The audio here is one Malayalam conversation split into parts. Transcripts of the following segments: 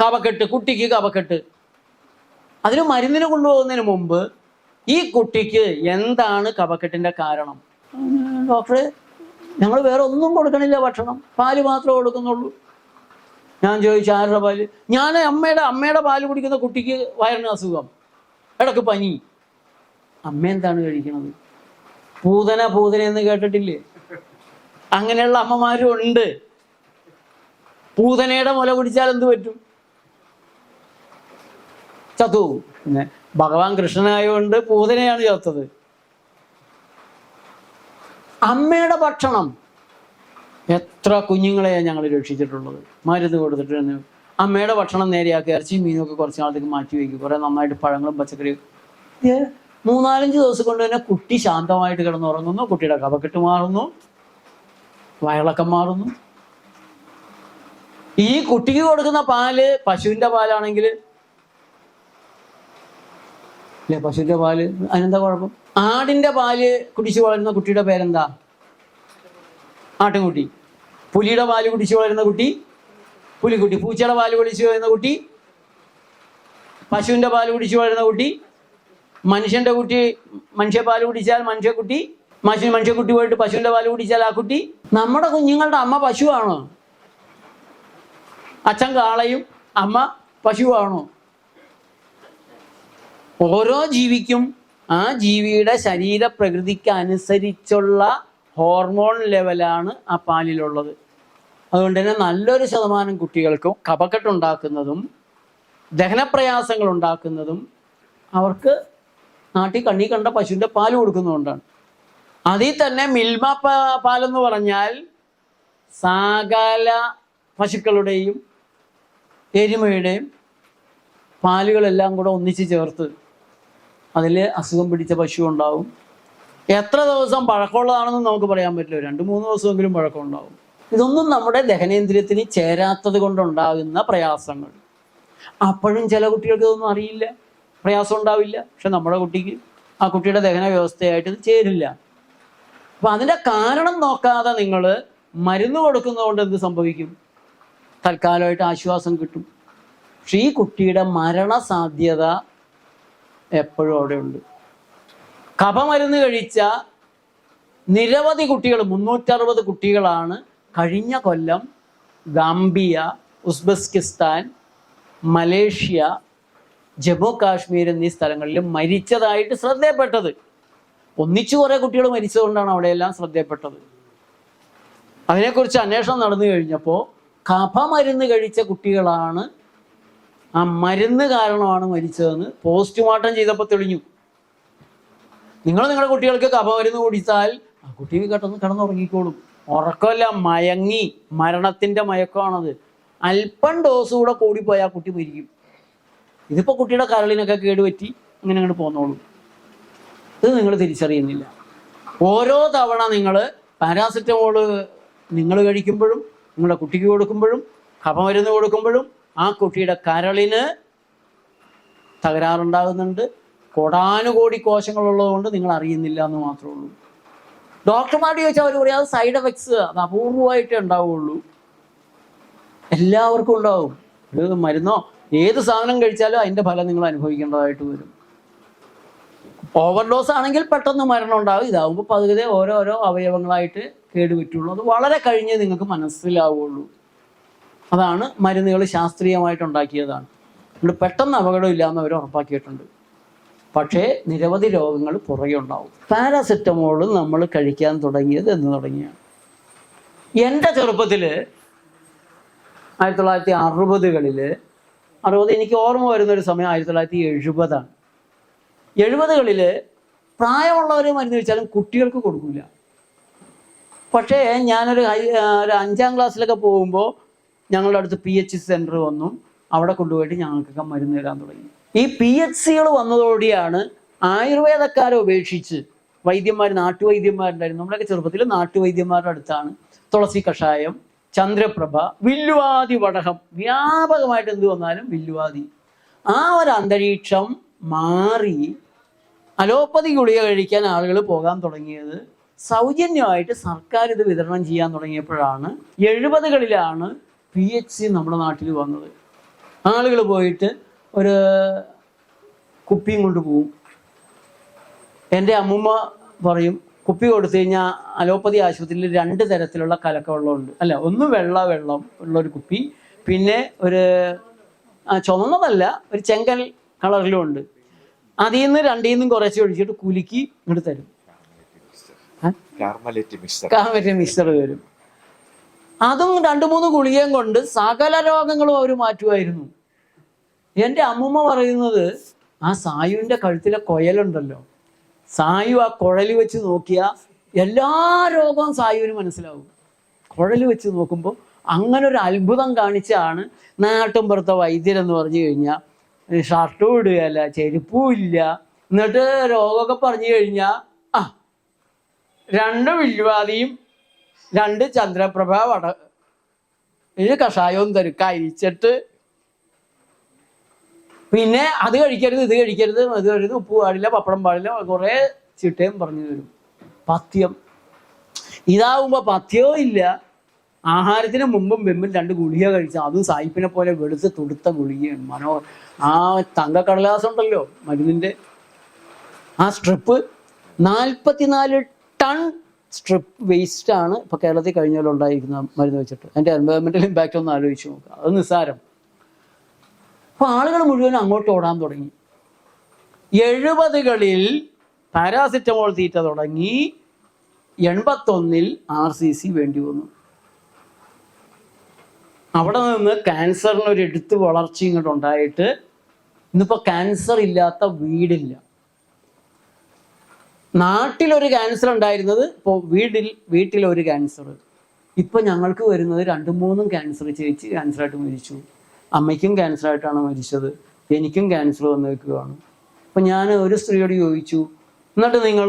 കവക്കെട്ട് കുട്ടിക്ക് കവക്കെട്ട്. അതിന് മരുന്നിന് കൊണ്ടുപോകുന്നതിന് മുമ്പ് ഈ കുട്ടിക്ക് എന്താണ് കഫക്കെട്ടിന്റെ കാരണം? ഡോക്ടറെ ഞങ്ങൾ വേറെ ഒന്നും കൊടുക്കണില്ല ഭക്ഷണം. പാൽ മാത്രമേ കൊടുക്കുന്നുള്ളൂ. ഞാൻ ചോദിച്ചു ആരുടെ പാൽ? ഞാൻ അമ്മയുടെ അമ്മയുടെ പാൽ കുടിക്കുന്ന കുട്ടിക്ക് വയറിന് അസുഖം. ഇടയ്ക്ക് പനി. അമ്മ എന്താണ് കഴിക്കണത്? പൂതന പൂതന എന്ന് കേട്ടിട്ടില്ലേ? അങ്ങനെയുള്ള അമ്മമാരും ഉണ്ട്. പൂതനയുടെ മുല കുടിച്ചാൽ എന്ത് പറ്റും? പിന്നെ ഭഗവാൻ കൃഷ്ണനായതുകൊണ്ട് പൂതനെയാണ് ചത്തത്. അമ്മയുടെ ഭക്ഷണം. എത്ര കുഞ്ഞുങ്ങളെയാണ് ഞങ്ങൾ രക്ഷിച്ചിട്ടുള്ളത്. മരുന്ന് കൊടുത്തിട്ട് തന്നെ അമ്മയുടെ ഭക്ഷണം നേരെയാക്കി ഇറച്ചിയും മീനൊക്കെ കുറച്ച് നാളത്തേക്ക് മാറ്റി വയ്ക്കും. കുറേ നന്നായിട്ട് പഴങ്ങളും പച്ചക്കറിയും. മൂന്നാലഞ്ച് ദിവസം കൊണ്ട് തന്നെ കുട്ടി ശാന്തമായിട്ട് കിടന്നുറങ്ങുന്നു. കുട്ടിയുടെ കവക്കെട്ട് മാറുന്നു. വയളക്കം മാറുന്നു. ഈ കുട്ടിക്ക് കൊടുക്കുന്ന പാൽ പശുവിന്റെ പാലാണെങ്കിൽ അല്ലേ? പശുവിന്റെ പാൽ. അതിനെന്താ കുഴപ്പം? ആടിന്റെ പാൽ കുടിച്ചു വളരുന്ന കുട്ടിയുടെ പേരെന്താ? ആട്ടിൻകുട്ടി. പുലിയുടെ പാൽ കുടിച്ചു വളരുന്ന കുട്ടി? പുലിക്കുട്ടി. പൂച്ചയുടെ പാൽ കുടിച്ചു വളരുന്ന കുട്ടി? പശുവിന്റെ പാൽ കുടിച്ചു വളരുന്ന കുട്ടി? മനുഷ്യന്റെ കുട്ടി മനുഷ്യ പാൽ കുടിച്ചാൽ മനുഷ്യക്കുട്ടി മനുഷ്യ മനുഷ്യക്കുട്ടി പോയിട്ട് പശുവിന്റെ പാൽ കുടിച്ചാൽ ആ കുട്ടി? നമ്മുടെ കുഞ്ഞുങ്ങളുടെ അമ്മ പശുവാണോ? അച്ഛൻ കാളയും അമ്മ പശുവാണോ? ഓരോ ജീവിക്കും ആ ജീവിയുടെ ശരീര പ്രകൃതിക്ക് അനുസരിച്ചുള്ള ഹോർമോൺ ലെവലാണ് ആ പാലിലുള്ളത്. അതുകൊണ്ട് തന്നെ നല്ലൊരു ശതമാനം കുട്ടികൾക്കും കപക്കെട്ടുണ്ടാക്കുന്നതും ദഹനപ്രയാസങ്ങൾ ഉണ്ടാക്കുന്നതും അവർക്ക് നാട്ടിൽ കണ്ണി കണ്ട പശുവിന്റെ പാൽ കൊടുക്കുന്നതുകൊണ്ടാണ്. അതിൽ തന്നെ മിൽമ പാലെന്ന് പറഞ്ഞാൽ സകല പശുക്കളുടെയും എരുമയുടെയും പാലുകളെല്ലാം കൂടെ ഒന്നിച്ച് ചേർത്ത് അതിൽ അസുഖം പിടിച്ച പശു ഉണ്ടാവും. എത്ര ദിവസം പഴക്കമുള്ളതാണെന്ന് നമുക്ക് പറയാൻ പറ്റില്ല. രണ്ട് മൂന്ന് ദിവസമെങ്കിലും പഴക്കം ഉണ്ടാവും ഇതൊന്നും നമ്മുടെ ദഹനേന്ദ്രിയത്തിന് ചേരാത്തത് കൊണ്ടുണ്ടാകുന്ന പ്രയാസങ്ങൾ. അപ്പോഴും ചില കുട്ടികൾക്ക് ഇതൊന്നും അറിയില്ല. പ്രയാസം ഉണ്ടാവില്ല. പക്ഷെ നമ്മുടെ കുട്ടിക്ക് ആ കുട്ടിയുടെ ദഹന വ്യവസ്ഥയായിട്ട് ഇത് ചേരില്ല. അപ്പം അതിന്റെ കാരണം നോക്കാതെ നിങ്ങൾ മരുന്ന് കൊടുക്കുന്നതുകൊണ്ട് എന്ത് സംഭവിക്കും? തൽക്കാലമായിട്ട് ആശ്വാസം കിട്ടും. പക്ഷെ ഈ കുട്ടിയുടെ മരണസാധ്യത എപ്പോഴും അവിടെ ഉണ്ട് കപമരുന്ന് കഴിച്ച നിരവധി കുട്ടികൾ മുന്നൂറ്ററുപത് കുട്ടികളാണ് കഴിഞ്ഞ കൊല്ലം Gambia Uzbekistan Malaysia Jammu Kashmir എന്നീ സ്ഥലങ്ങളിൽ മരിച്ചതായിട്ട് ശ്രദ്ധയപ്പെട്ടത്. ഒന്നിച്ചു കുറേ കുട്ടികൾ മരിച്ചതുകൊണ്ടാണ് അവിടെയെല്ലാം ശ്രദ്ധയപ്പെട്ടത്. അതിനെക്കുറിച്ച് അന്വേഷണം നടന്നു കഴിഞ്ഞപ്പോൾ കഫമരുന്ന് കഴിച്ച കുട്ടികളാണ് ആ മരുന്ന് കാരണമാണ് മരിച്ചതെന്ന് പോസ്റ്റ്മോർട്ടം ചെയ്തപ്പോൾ തെളിഞ്ഞു. നിങ്ങൾ നിങ്ങളുടെ കുട്ടികൾക്ക് കഫമരുന്ന് കുടിച്ചാൽ ആ കുട്ടി കിടന്ന് കിടന്നുറങ്ങിക്കോളും. ഉറക്കമല്ല മയങ്ങി മരണത്തിന്റെ മയക്കമാണത്. അല്പം ഡോസ് കൂടെ കൂടിപ്പോയാൽ ആ കുട്ടി മരിക്കും. ഇതിപ്പോൾ കുട്ടിയുടെ കരളിനൊക്കെ കേടുപറ്റി അങ്ങനെ അങ്ങോട്ട് പോന്നോളൂ. ഇത് നിങ്ങൾ തിരിച്ചറിയുന്നില്ല. ഓരോ തവണ നിങ്ങൾ പാരാസെറ്റമോൾ നിങ്ങൾ കഴിക്കുമ്പോഴും നിങ്ങളുടെ കുട്ടിക്ക് കൊടുക്കുമ്പോഴും കഫമരുന്ന് കൊടുക്കുമ്പോഴും ആ കുട്ടിയുടെ കരളിന് തകരാറുണ്ടാകുന്നുണ്ട്. കോടാനുകോടി കോശങ്ങളുള്ളതുകൊണ്ട് നിങ്ങൾ അറിയുന്നില്ല എന്ന് മാത്രമേ ഉള്ളൂ. ഡോക്ടർമാരോട് ചോദിച്ചാൽ അവർ പറയും അത് സൈഡ് എഫക്ട്സ് അത് അപൂർവമായിട്ടേ ഉണ്ടാവുള്ളൂ. എല്ലാവർക്കും ഉണ്ടാവും. ഒരു മരുന്നോ ഏത് സാധനം കഴിച്ചാലും അതിന്റെ ഫലം നിങ്ങൾ അനുഭവിക്കേണ്ടതായിട്ട് വരും. ഓവർഡോസ് ആണെങ്കിൽ പെട്ടെന്ന് മരണം ഉണ്ടാവും. ഇതാവുമ്പോൾ പതുക്കെ ഓരോരോ അവയവങ്ങളായിട്ട് കേടുപറ്റുള്ളൂ. അത് വളരെ കഴിഞ്ഞേ നിങ്ങൾക്ക് മനസ്സിലാവുള്ളൂ. അതാണ് മരുന്നുകൾ ശാസ്ത്രീയമായിട്ട് ഉണ്ടാക്കിയതാണ്. അതുകൊണ്ട് പെട്ടെന്ന് അപകടമില്ലാന്ന് അവർ ഉറപ്പാക്കിയിട്ടുണ്ട്. പക്ഷേ നിരവധി രോഗങ്ങൾ പുറകെ ഉണ്ടാവും. പാരാസെറ്റമോൾ നമ്മൾ കഴിക്കാൻ തുടങ്ങിയത് എന്ന് തുടങ്ങിയാണ്. എന്റെ ചെറുപ്പത്തിൽ ആയിരത്തി തൊള്ളായിരത്തി അറുപതുകളിൽ അറുപത് എനിക്ക് ഓർമ്മ വരുന്ന ഒരു സമയം ആയിരത്തി തൊള്ളായിരത്തി എഴുപതാണ് എഴുപതുകളിൽ പ്രായമുള്ളവർ മരുന്ന് കഴിച്ചാലും കുട്ടികൾക്ക് കൊടുക്കില്ല പക്ഷേ ഞാനൊരു ഒരു അഞ്ചാം ക്ലാസ്സിലൊക്കെ പോകുമ്പോൾ ഞങ്ങളുടെ അടുത്ത് പി എച്ച് സെന്റർ വന്നു. അവിടെ കൊണ്ടുപോയിട്ട് ഞങ്ങൾക്കൊക്കെ മരുന്ന് തരാൻ തുടങ്ങി. ഈ പി എച്ച് സികൾ വന്നതോടെയാണ് ആയുർവേദക്കാരെ ഉപേക്ഷിച്ച് വൈദ്യന്മാർ നാട്ടുവൈദ്യന്മാരുണ്ടായിരുന്നു. നമ്മളൊക്കെ ചെറുപ്പത്തിൽ നാട്ടുവൈദ്യന്മാരുടെ അടുത്താണ്. തുളസി കഷായം ചന്ദ്രപ്രഭ വില്ലുവാതി വടകം വ്യാപകമായിട്ട് എന്ത് വന്നാലും വില്ലുവാതി ആ ഒരു അന്തരീക്ഷം മാറി അലോപ്പതി ഗുളിക കഴിക്കാൻ ആളുകൾ പോകാൻ തുടങ്ങിയത് സൗജന്യമായിട്ട് സർക്കാർ ഇത് വിതരണം ചെയ്യാൻ തുടങ്ങിയപ്പോഴാണ്. എഴുപതുകളിലാണ് പി എച്ച് സി നമ്മുടെ നാട്ടിൽ വന്നത്. ആളുകൾ പോയിട്ട് ഒരു കുപ്പിയും കൊണ്ട് പോവും. എന്റെ അമ്മുമ്മ പറയും കുപ്പി കൊടുത്തു കഴിഞ്ഞാൽ അലോപ്പതി ആശുപത്രിയിൽ രണ്ട് തരത്തിലുള്ള കലക്കവെള്ളമുണ്ട്. അല്ല ഒന്ന് വെള്ള വെള്ളം ഉള്ള ഒരു കുപ്പി പിന്നെ ഒരു ചുമന്നതല്ല ഒരു ചെങ്കൽ കളറിലും ഉണ്ട്. അതിൽ നിന്ന് രണ്ടിൽ നിന്നും കുറച്ച് ഒഴിച്ചിട്ട് കുലുക്കി ഇങ്ങോട്ട് തരും. കാർമലേറ്റ് മിക്സർ തരും മിക്സർ വരും. അതും രണ്ട് മൂന്ന് ഗുളികയും കൊണ്ട് സകല രോഗങ്ങളും അവർ മാറ്റുമായിരുന്നു. എന്റെ അമ്മൂമ്മ പറയുന്നത് ആ സായുവിന്റെ കഴുത്തിലെ കൊയലുണ്ടല്ലോ. സായു ആ കുഴൽ വെച്ച് നോക്കിയാൽ എല്ലാ രോഗവും സായുവിന് മനസ്സിലാവും. കുഴൽ വെച്ച് നോക്കുമ്പോൾ അങ്ങനെ ഒരു അത്ഭുതം കാണിച്ചാണ് നാട്ടുമ്പുറത്തെ വൈദ്യരെന്ന് പറഞ്ഞു കഴിഞ്ഞാൽ ഷർട്ടും ഇടുകയല്ല ചെരുപ്പും ഇല്ല. എന്നിട്ട് രോഗമൊക്കെ പറഞ്ഞു കഴിഞ്ഞാൽ ആ രണ്ട് വില്ലുവാതിയും രണ്ട് ചന്ദ്രപ്രഭ വട ഇത് കഷായവും തരും. കഴിച്ചിട്ട് പിന്നെ അത് കഴിക്കരുത് ഇത് കഴിക്കരുത് അത് കഴിക്കരുത് ഉപ്പ് പാടില്ല പപ്പടം പാടില്ല കുറേ ചിട്ടയും പറഞ്ഞു തരും. പഥ്യം. ഇതാവുമ്പോൾ പഥ്യവും ഇല്ല. ആഹാരത്തിന് മുമ്പും വെമ്പും രണ്ട് ഗുളിക കഴിച്ച അതും സായിപ്പിനെ പോലെ വെളുത്ത് തുടുത്ത ഗുളികയാണ് മനോ ആ തങ്കക്കടലാസം ഉണ്ടല്ലോ മരുന്നിന്റെ. ആ സ്ട്രിപ്പ് നാൽപ്പത്തിനാല് ടൺ സ്ട്രിപ്പ് വേസ്റ്റ് ആണ് ഇപ്പോൾ കേരളത്തിൽ കഴിഞ്ഞാൽ ഉണ്ടായിരിക്കുന്ന മരുന്ന് വെച്ചിട്ട്. അതിന്റെ എൻവയോൺമെന്റൽ ഇമ്പാക്റ്റ് ഒന്ന് ആലോചിച്ച് നോക്കുക. അത് നിസ്സാരം. അപ്പോൾ ആളുകൾ മുഴുവൻ അങ്ങോട്ട് ഓടാൻ തുടങ്ങി. എഴുപതുകളിൽ പാരാസിറ്റമോൾ തീറ്റ തുടങ്ങി എൺപത്തൊന്നിൽ ആർ സി സി വേണ്ടി വന്നു. അവിടെ നിന്ന് ക്യാൻസറിന് ഒരു എടുത്ത് വളർച്ച ഇങ്ങോട്ട് ഉണ്ടായിട്ട് ഇന്നിപ്പോൾ ക്യാൻസർ ഇല്ലാത്ത വീടില്ല. നാട്ടിലൊരു ക്യാൻസർ ഉണ്ടായിരുന്നത് ഇപ്പോൾ വീട്ടിൽ വീട്ടിലൊരു ക്യാൻസർ ഇപ്പം ഞങ്ങൾക്ക് വരുന്നത് രണ്ടും മൂന്നും ക്യാൻസർ ചേച്ചി ക്യാൻസറായിട്ട് മരിച്ചു. അമ്മയ്ക്കും ക്യാൻസറായിട്ടാണ് മരിച്ചത്. എനിക്കും ക്യാൻസർ വന്നേക്കുകയാണ് അപ്പം ഞാൻ ഒരു സ്ത്രീയോട് ചോദിച്ചു എന്നിട്ട് നിങ്ങൾ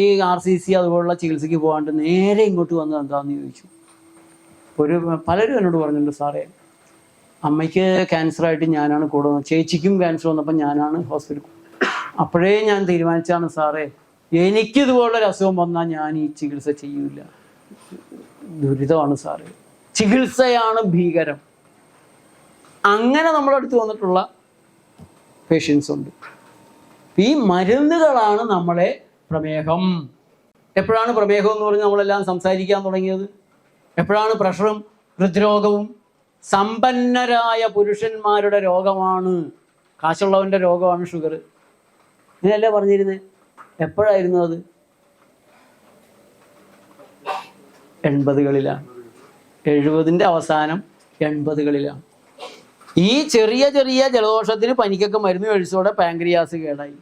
ഈ ആർ സി സി അതുപോലുള്ള ചികിത്സയ്ക്ക് പോകാണ്ട് നേരെ ഇങ്ങോട്ട് വന്നത് എന്താണെന്ന് ചോദിച്ചു? ഒരു പലരും എന്നോട് പറഞ്ഞിട്ടുണ്ട് സാറേ അമ്മയ്ക്ക് ക്യാൻസറായിട്ട് ഞാനാണ് കൂടെ. ചേച്ചിക്കും ക്യാൻസർ വന്നപ്പോൾ ഞാനാണ് ഹോസ്പിറ്റലിൽ അപ്പോഴേ ഞാൻ തീരുമാനിച്ചാണ് സാറേ എനിക്കിതുപോലൊരു അസുഖം വന്നാൽ ഞാൻ ഈ ചികിത്സ ചെയ്യൂല. ദുരിതമാണ് സാറേ. ചികിത്സയാണ് ഭീകരം. അങ്ങനെ നമ്മുടെ അടുത്ത് വന്നിട്ടുള്ള പേഷ്യൻസ് ഉണ്ട്. ഈ മരുന്നുകളാണ് നമ്മളെ പ്രമേഹം. എപ്പോഴാണ് പ്രമേഹം എന്ന് പറഞ്ഞ് നമ്മളെല്ലാം സംസാരിക്കാൻ തുടങ്ങിയത്? എപ്പോഴാണ് പ്രഷറും ഹൃദ്രോഗവും? സമ്പന്നരായ പുരുഷന്മാരുടെ രോഗമാണ്. കാശുള്ളവന്റെ രോഗമാണ് ഷുഗർ ഇങ്ങനെയല്ലേ പറഞ്ഞിരുന്നത് എപ്പോഴായിരുന്നു അത്? എൺപതുകളിലാണ് എഴുപതിന്റെ അവസാനം എൺപതുകളിലാണ് ഈ ചെറിയ ചെറിയ ജലദോഷത്തിന് പനിക്കൊക്കെ മരുന്ന് കഴിച്ചോടെ പാങ്ക്രിയാസ് കേടായി.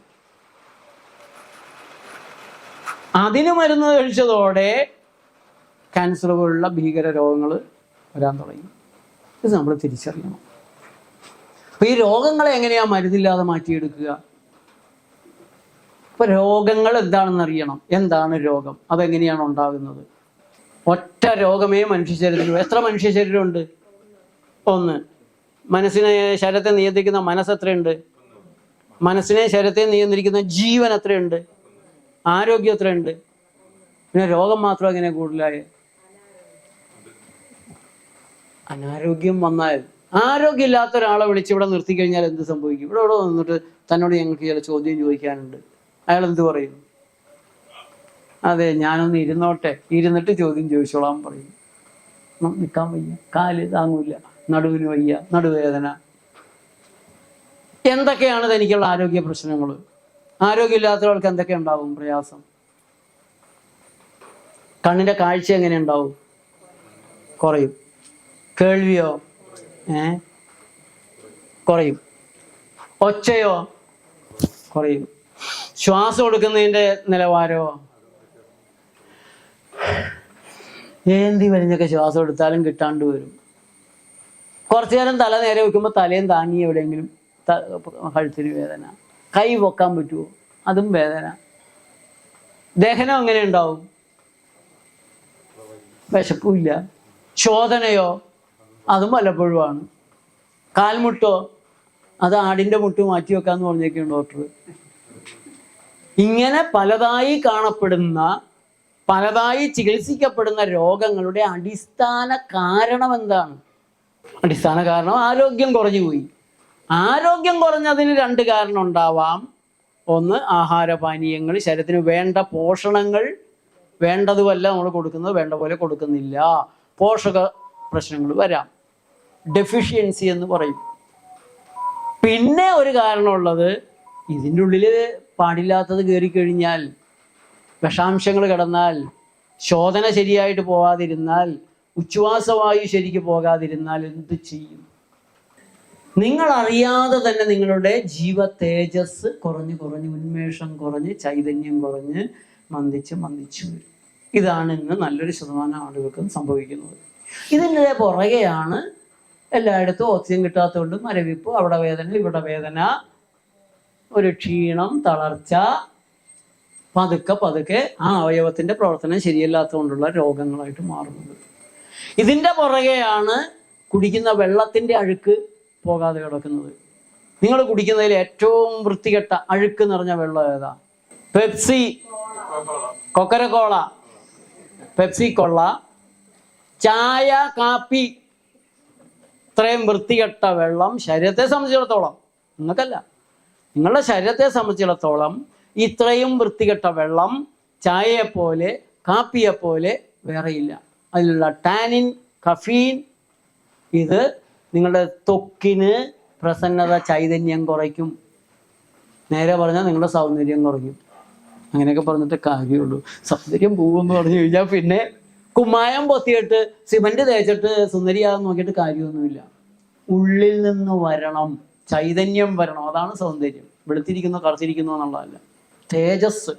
അതിന് മരുന്ന് കഴിച്ചതോടെ ക്യാൻസർ പോലുള്ള ഭീകര രോഗങ്ങൾ വരാൻ തുടങ്ങി. ഇത് നമ്മൾ തിരിച്ചറിയണം. അപ്പോൾ ഈ രോഗങ്ങളെ എങ്ങനെയാണ് മരുന്നില്ലാതെ മാറ്റിയെടുക്കുക? ഇപ്പൊ രോഗങ്ങൾ എന്താണെന്ന് അറിയണം. എന്താണ് രോഗം? അതെങ്ങനെയാണ് ഉണ്ടാകുന്നത്? ഒറ്റ രോഗമേ മനുഷ്യ ശരീരത്തിൽ എത്ര മനുഷ്യ ശരീരമുണ്ട്? ഒന്ന്. മനസ്സിനെ ശരീരത്തെ നിയന്ത്രിക്കുന്ന മനസ്സ് എത്രയുണ്ട്? മനസ്സിനെ ശരീരത്തെ നിയന്ത്രിക്കുന്ന ജീവൻ എത്രയുണ്ട്? ആരോഗ്യം എത്രയുണ്ട്? പിന്നെ രോഗം മാത്രം എങ്ങനെ കൂടുതലായ അനാരോഗ്യം വന്നാൽ ആരോഗ്യമില്ലാത്ത ഒരാളെ വിളിച്ച് ഇവിടെ നിർത്തി കഴിഞ്ഞാൽ എന്ത് സംഭവിക്കും? ഇവിടെ ഇവിടെ വന്നിട്ട് തന്നോട് ഞങ്ങൾക്ക് ചില ചോദ്യം ചോദിക്കാനുണ്ട്. അയാൾ എന്ത് പറയും? അതെ ഞാനൊന്ന് ഇരുന്നോട്ടെ. ഇരുന്നിട്ട് ചോദ്യം ചോദിച്ചോളാം പറയും. നിൽക്കാൻ വയ്യ. കാൽ താങ്ങൂല നടുവിന് വയ്യ. നടുവേദന. എന്തൊക്കെയാണ് തനിക്കുള്ള ആരോഗ്യ പ്രശ്നങ്ങൾ? ആരോഗ്യമില്ലാത്തവർക്ക് എന്തൊക്കെ ഉണ്ടാവും പ്രയാസം? കണ്ണിന്റെ കാഴ്ച എങ്ങനെ ഉണ്ടാവും? കുറയും. കേൾവിയോ? ഏ? കുറയും. ഒച്ചയോ? കുറയും. ശ്വാസം കൊടുക്കുന്നതിന്റെ നിലവാരമോ ഏന്തി വലിഞ്ഞൊക്കെ ശ്വാസം എടുത്താലും കിട്ടാണ്ട് വരും. കുറച്ചു നേരം തല നേരെ വെക്കുമ്പോൾ തലയും താങ്ങി എവിടെയെങ്കിലും കഴുത്തിന് വേദന. കൈ പൊക്കാൻ പറ്റുമോ അതും വേദന. ദഹനം അങ്ങനെ ഉണ്ടാവും? വിശപ്പില്ല ശോധനയോ? അതും വല്ലപ്പോഴുമാണ് കാൽമുട്ടോ? അത് ആടിന്റെ മുട്ട് മാറ്റി വെക്കാന്ന് പറഞ്ഞേക്കും ഡോക്ടർ ഇങ്ങനെ പലതായി കാണപ്പെടുന്ന പലതായി ചികിത്സിക്കപ്പെടുന്ന രോഗങ്ങളുടെ അടിസ്ഥാന കാരണം എന്താണ്? അടിസ്ഥാന കാരണം ആരോഗ്യം കുറഞ്ഞു പോയി. ആരോഗ്യം കുറഞ്ഞതിന് രണ്ട് കാരണം ഉണ്ടാവാം. ഒന്ന് ആഹാരപാനീയങ്ങൾ ശരീരത്തിന് വേണ്ട പോഷണങ്ങൾ. വേണ്ടതുമല്ല നമ്മൾ കൊടുക്കുന്നത് വേണ്ട പോലെ കൊടുക്കുന്നില്ല. പോഷക പ്രശ്നങ്ങൾ വരാം. ഡെഫിഷ്യൻസി എന്ന് പറയും. പിന്നെ ഒരു കാരണമുള്ളത് ഇതിന്റെ ഉള്ളിൽ പാടില്ലാത്തത് കയറി കഴിഞ്ഞാൽ വിഷാംശങ്ങൾ കിടന്നാൽ ശോധന ശരിയായിട്ട് പോകാതിരുന്നാൽ ഉച്ഛ്വാസവായു ശരിക്ക് പോകാതിരുന്നാൽ എന്ത് ചെയ്യും? നിങ്ങൾ അറിയാതെ തന്നെ നിങ്ങളുടെ ജീവ തേജസ് കുറഞ്ഞ് കുറഞ്ഞ് ഉന്മേഷം കുറഞ്ഞ് ചൈതന്യം കുറഞ്ഞ് മന്ദിച്ച് മന്ദിച്ചു വരും. ഇതാണ് ഇന്ന് നല്ലൊരു ശതമാനം ആളുകൾക്കും സംഭവിക്കുന്നത്. ഇതിന്റെ പുറകെയാണ് എല്ലായിടത്തും ഓക്സിജൻ കിട്ടാത്തതുകൊണ്ട് മരവിപ്പ് അവിടെ വേദന ഇവിടെ വേദന ഒരു ക്ഷീണം തളർച്ച പതുക്കെ പതുക്കെ ആ അവയവത്തിന്റെ പ്രവർത്തനം ശരിയല്ലാത്തതുകൊണ്ടുള്ള രോഗങ്ങളായിട്ട് മാറുന്നത്. ഇതിന്റെ പുറകെയാണ് കുടിക്കുന്ന വെള്ളത്തിന്റെ അഴുക്ക് പോകാതെ കിടക്കുന്നത്. നിങ്ങൾ കുടിക്കുന്നതിൽ ഏറ്റവും വൃത്തികെട്ട അഴുക്ക് നിറഞ്ഞ വെള്ളം ഏതാ? പെപ്സി. കൊക്കരക്കോള. പെപ്സി കൊള്ള. ചായ കാപ്പി. ഇത്രയും വൃത്തികെട്ട വെള്ളം ശരീരത്തെ സംബന്ധിച്ചിടത്തോളം നിങ്ങൾക്കല്ല. നിങ്ങളുടെ ശരീരത്തെ സംബന്ധിച്ചിടത്തോളം ഇത്രയും വൃത്തികെട്ട വെള്ളം ചായയെപ്പോലെ കാപ്പിയെപ്പോലെ വേറെയില്ല അതിലുള്ള ടാനിൻ കഫീൻ ഇത് നിങ്ങളുടെ ത്വക്കിന് പ്രസന്നത ചൈതന്യം കുറയ്ക്കും. നേരെ പറഞ്ഞാൽ നിങ്ങളുടെ സൗന്ദര്യം കുറയ്ക്കും. അങ്ങനെയൊക്കെ പറഞ്ഞിട്ട് കാര്യമുള്ളൂ. സൗന്ദര്യം പോകുമെന്ന് പറഞ്ഞു കഴിഞ്ഞാൽ പിന്നെ കുമ്മായം പൊത്തിയിട്ട് സിമന്റ് തേച്ചിട്ട് സുന്ദരിയാകാൻ നോക്കിയിട്ട് കാര്യമൊന്നുമില്ല. ഉള്ളിൽ നിന്ന് വരണം. ചൈതന്യം വരണം. അതാണ് സൗന്ദര്യം. വെളുത്തിരിക്കുന്നു കറുത്തിരിക്കുന്നു എന്നുള്ളതല്ല. തേജസ്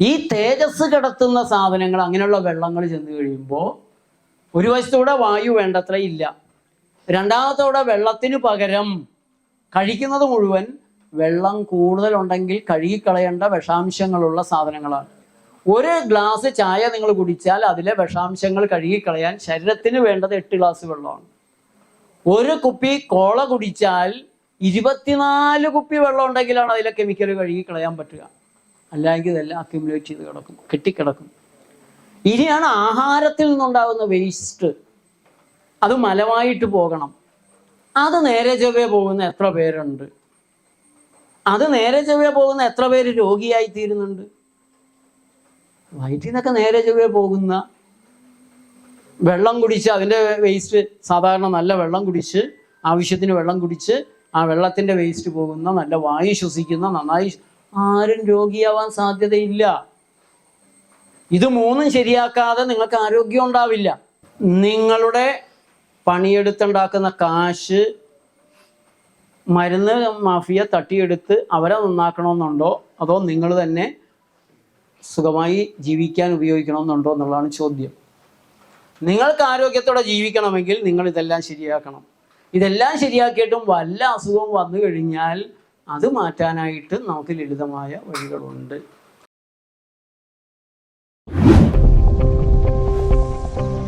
ഈ തേജസ് കിടത്തുന്ന സാധനങ്ങൾ അങ്ങനെയുള്ള വെള്ളങ്ങൾ ചെന്ന് കഴിയുമ്പോൾ ഒരു വശത്തൂടെ വായു വേണ്ടത്ര ഇല്ല. രണ്ടാമത്തോടെ വെള്ളത്തിന് പകരം കഴിക്കുന്നത് മുഴുവൻ വെള്ളം കൂടുതലുണ്ടെങ്കിൽ കഴുകിക്കളയേണ്ട വിഷാംശങ്ങളുള്ള സാധനങ്ങളാണ്. ഒരു ഗ്ലാസ് ചായ നിങ്ങൾ കുടിച്ചാൽ അതിലെ വിഷാംശങ്ങൾ കഴുകിക്കളയാൻ ശരീരത്തിന് വേണ്ടത് എട്ട് ഗ്ലാസ് വെള്ളമാണ്. ഒരു കുപ്പി കോള കുടിച്ചാൽ ഇരുപത്തിനാല് കുപ്പി വെള്ളം ഉണ്ടെങ്കിലാണ് അതിലെ കെമിക്കൽ കഴുകിക്കളയാൻ പറ്റുക. അല്ലെങ്കിൽ ഇതെല്ലാം അക്യുമുലേറ്റ് ചെയ്ത് കിടക്കും കെട്ടിക്കിടക്കും. ഇനിയാണ് ആഹാരത്തിൽ നിന്നുണ്ടാകുന്ന വേസ്റ്റ് അത് മലമായിട്ട് പോകണം. അത് നേരെ ചൊവ്വേ പോകുന്ന എത്ര പേരുണ്ട്? അത് നേരെ ചൊവ്വേ പോകുന്ന എത്ര പേര് രോഗിയായി തീരുന്നുണ്ട്? വയറ്റിൽ നിന്നൊക്കെ നേരെ ചൊവ്വേ പോകുന്ന വെള്ളം കുടിച്ച് അതിന്റെ വേസ്റ്റ് സാധാരണ നല്ല വെള്ളം കുടിച്ച് ആവശ്യത്തിന് വെള്ളം കുടിച്ച് ആ വെള്ളത്തിന്റെ വേസ്റ്റ് പോകുന്ന നല്ല വായു ശ്വസിക്കുന്ന നന്നായി ആരും രോഗിയാവാൻ സാധ്യതയില്ല. ഇത് മൂന്നും ശരിയാക്കാതെ നിങ്ങൾക്ക് ആരോഗ്യം ഉണ്ടാവില്ല. നിങ്ങളുടെ പണിയെടുത്തുണ്ടാക്കുന്ന കാശ് മരുന്ന് മാഫിയ തട്ടിയെടുത്ത് അവരെ നന്നാക്കണമെന്നുണ്ടോ? അതോ നിങ്ങൾ തന്നെ സുഖമായി ജീവിക്കാൻ ഉപയോഗിക്കണമെന്നുണ്ടോ എന്നുള്ളതാണ് ചോദ്യം. നിങ്ങൾക്ക് ആരോഗ്യത്തോടെ ജീവിക്കണമെങ്കിൽ നിങ്ങൾ ഇതെല്ലാം ശരിയാക്കണം. ഇതെല്ലാം ശരിയാക്കിയിട്ടും വല്ല അസുഖവും വന്നു കഴിഞ്ഞാൽ അത് മാറ്റാനായിട്ട് നമുക്ക് ലളിതമായ വഴികളുണ്ട്.